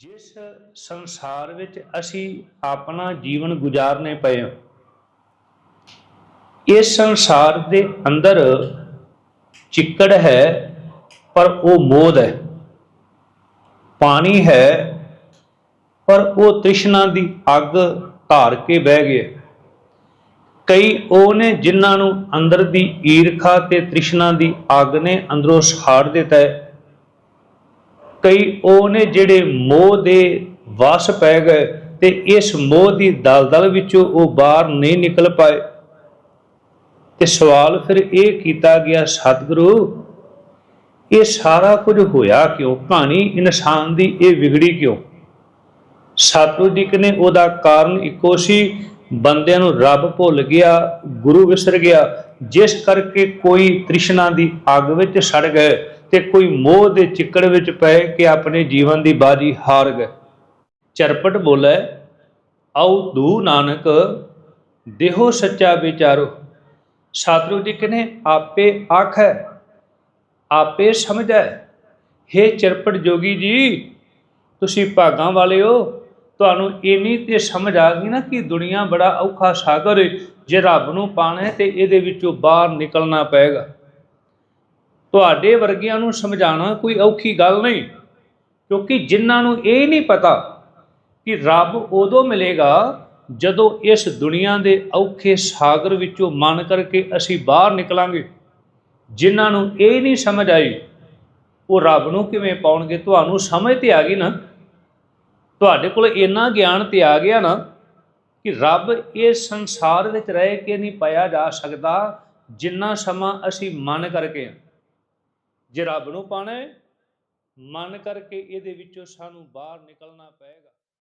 ਜਿਸ ਸੰਸਾਰ ਵਿੱਚ ਅਸੀਂ ਆਪਣਾ ਜੀਵਨ ਗੁਜ਼ਾਰਨੇ ਪਏ ਹਾਂ, ਇਸ ਸੰਸਾਰ ਦੇ ਅੰਦਰ ਚਿੱਕੜ ਹੈ, ਪਰ ਉਹ ਮੋਦ ਹੈ। ਪਾਣੀ ਹੈ, ਪਰ ਉਹ ਤ੍ਰਿਸ਼ਨਾ ਦੀ ਅੱਗ ਧਾਰ ਕੇ ਬਹਿ ਗਿਆ ਕਈ ਉਹ ਨੇ ਜਿਨ੍ਹਾਂ ਨੂੰ ਅੰਦਰ ਦੀ ਈਰਖਾ ਤੇ ਤ੍ਰਿਸ਼ਨਾ ਦੀ ਅੱਗ ਨੇ ਅੰਦਰੋਂ ਸਾੜ ਦਿੱਤਾ ਹੈ। ਕਈ ਉਹ ਨੇ ਜਿਹੜੇ ਮੋਹ ਦੇ ਵਸ ਪੈ ਗਏ ਤੇ ਇਸ ਮੋਹ ਦੀ ਦਲਦਲ ਵਿੱਚੋਂ ਉਹ ਬਾਹਰ ਨਹੀਂ ਨਿਕਲ ਪਾਏ। ਤੇ ਸਵਾਲ ਫਿਰ ਇਹ ਕੀਤਾ ਗਿਆ, ਸਤਿਗੁਰੂ, ਇਹ ਸਾਰਾ ਕੁਝ ਹੋਇਆ ਕਿਉਂ? ਕਹਾਣੀ ਇਨਸਾਨ ਦੀ ਇਹ ਵਿਗੜੀ ਕਿਉਂ? ਸਤਿਗੁਰੂ ਜੀ ਕਹਿੰਦੇ, ਉਹਦਾ ਕਾਰਨ ਇੱਕੋ ਸੀ, ਬੰਦਿਆਂ ਨੂੰ ਰੱਬ ਭੁੱਲ ਗਿਆ, ਗੁਰੂ ਵਿਸਰ ਗਿਆ, ਜਿਸ ਕਰਕੇ ਕੋਈ ਤ੍ਰਿਸ਼ਨਾ ਦੀ ਅੱਗ ਵਿੱਚ ਸੜ ਗਏ। ਤੇ ਕੋਈ ਮੋਹ ਦੇ ਚਿੱਕੜ ਵਿੱਚ ਪਏ ਕਿ ਆਪਣੇ ਜੀਵਨ ਦੀ ਬਾਜੀ ਹਾਰ ਗਏ। ਚਰਪਟ ਬੋਲੇ ਆਉ ਦੂ ਨਾਨਕ, ਦੇਹੋ ਸੱਚਾ ਵਿਚਾਰੋ। ਸਤਿਗੁਰੂ ਜੀ ਕਹਿੰਦੇ, ਆਪੇ ਆਖੈ, ਆਪੇ ਸਮਝੈ। ਹੇ ਚਰਪਟ ਜੋਗੀ ਜੀ, ਤੁਸੀਂ ਭਾਗਾਂ ਵਾਲੇ ਹੋ। ਤੁਹਾਨੂੰ ਇੰਨੀ ਤੇ ਸਮਝ ਆ ਗਈ ਨਾ ਕਿ ਦੁਨੀਆ ਬੜਾ ਔਖਾ ਸਾਗਰ ਜੇ ਰੱਬ ਨੂੰ ਪਾਣਾ ਹੈ ਤੇ ਇਹਦੇ ਵਿੱਚੋਂ ਬਾਹਰ ਨਿਕਲਣਾ ਪਏਗਾ। ਤੁਹਾਡੇ ਵਰਗਿਆਂ ਨੂੰ ਸਮਝਾਉਣਾ ਕੋਈ ਔਖੀ ਗੱਲ ਨਹੀਂ, ਕਿਉਂਕਿ ਜਿਨ੍ਹਾਂ ਨੂੰ ਇਹ ਨਹੀਂ ਪਤਾ ਕਿ ਰੱਬ ਉਦੋਂ ਮਿਲੇਗਾ ਜਦੋਂ ਇਸ ਦੁਨੀਆ ਦੇ ਔਖੇ ਸਾਗਰ ਵਿੱਚੋਂ ਮਨ ਕਰਕੇ ਅਸੀਂ ਬਾਹਰ ਨਿਕਲਾਂਗੇ ਜਿਨ੍ਹਾਂ ਨੂੰ ਇਹ ਨਹੀਂ ਸਮਝ ਆਈ, ਉਹ ਰੱਬ ਨੂੰ ਕਿਵੇਂ ਪਾਉਣਗੇ, ਤੁਹਾਨੂੰ ਸਮਝ ਤੇ ਆ ਗਈ ਨਾ ਤੁਹਾਡੇ ਕੋਲ ਇੰਨਾ ਗਿਆਨ ਤੇ ਆ ਗਿਆ ਨਾ ਕਿ ਰੱਬ ਇਸ ਸੰਸਾਰ ਵਿੱਚ ਰਹਿ ਕੇ ਨਹੀਂ ਪਾਇਆ ਜਾ ਸਕਦਾ ਜਿੰਨਾ ਸਮਾਂ ਅਸੀਂ ਮਨ ਕਰਕੇ ਹਾਂ। ਜੇ ਰੱਬ ਨੂੰ ਪਾਣਾ ਹੈ ਮਨ ਕਰਕੇ ਇਹਦੇ ਵਿੱਚੋਂ ਸਾਨੂੰ ਬਾਹਰ ਨਿਕਲਣਾ ਪਏਗਾ।